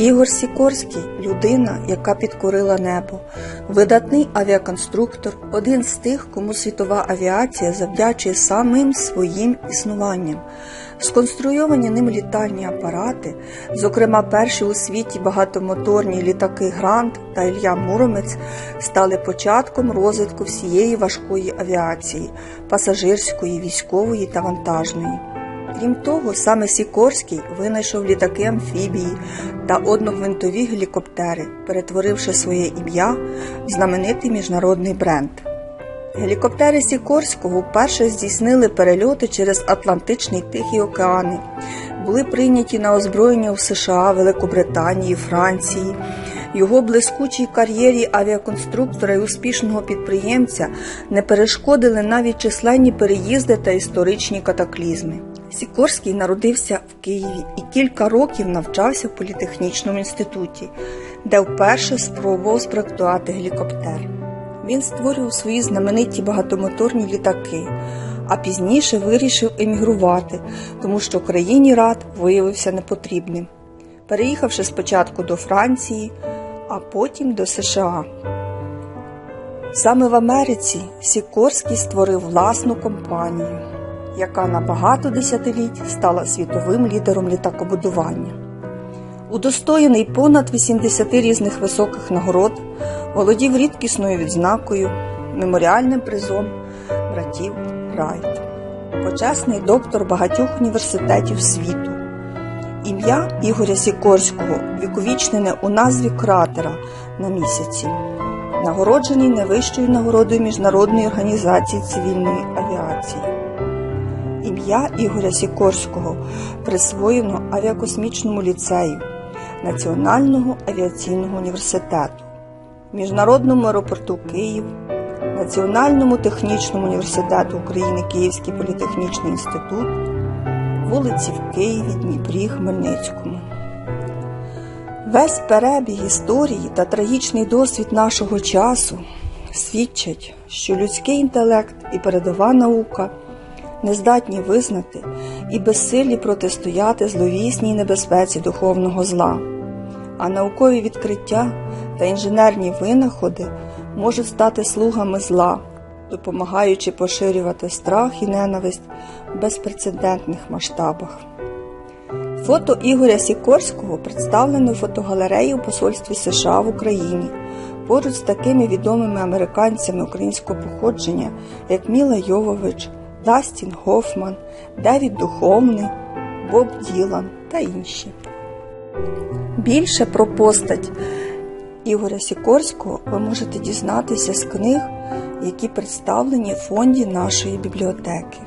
Ігор Сікорський людина, яка підкорила небо, видатний авіаконструктор, один з тих, кому світова авіація завдячує самим своїм існуванням. Сконструйовані ним літальні апарати, зокрема перші у світі багатомоторні літаки Грант та Ілья Муромець, стали початком розвитку всієї важкої авіації пасажирської, військової та вантажної. Крім того, саме Сікорський винайшов літаки амфібії та одногвинтові гелікоптери, перетворивши своє ім'я в знаменитий міжнародний бренд. Гелікоптери Сікорського вперше здійснили перельоти через Атлантичний Тихий океани, були прийняті на озброєння у США, Великобританії, Франції. Його блискучій кар'єрі авіаконструктора і успішного підприємця не перешкодили навіть численні переїзди та історичні катаклізми. Сікорський народився в Києві і кілька років навчався в політехнічному інституті, де вперше спробував спроектувати гелікоптер. Він створював свої знамениті багатомоторні літаки, а пізніше вирішив емігрувати, тому що країні рад виявився непотрібним, переїхавши спочатку до Франції, а потім до США. Саме в Америці Сікорський створив власну компанію, яка на багато десятиліть стала світовим лідером літакобудування. Удостоєний понад 80 різних високих нагород, володів рідкісною відзнакою, меморіальним призом братів Райт, почесний доктор багатьох університетів світу. Ім'я Ігоря Сікорського віковічнене у назві кратера на місяці, нагороджений найвищою нагородою Міжнародної організації цивільної авіації. Ім'я Ігоря Сікорського присвоєно авіакосмічному ліцею Національного авіаційного університету, Міжнародному аеропорту Київ, Національному технічному університету України Київський політехнічний інститут, вулиці в Києві, Дніпрі, Хмельницькому. Весь перебіг історії та трагічний досвід нашого часу свідчать, що людський інтелект і передова наука не здатні визнати і безсилі протистояти зловісній небезпеці духовного зла, а наукові відкриття та інженерні винаходи можуть стати слугами зла, допомагаючи поширювати страх і ненависть в безпрецедентних масштабах. Фото Ігоря Сікорського представлено в фотогалереї у посольстві США в Україні поруч з такими відомими американцями українського походження, як Міла Йовович, Дастін Гофман, Девід Духовний, Боб Ділан та інші. Більше про постать Ігоря Сікорського ви можете дізнатися з книг, які представлені в фонді нашої бібліотеки.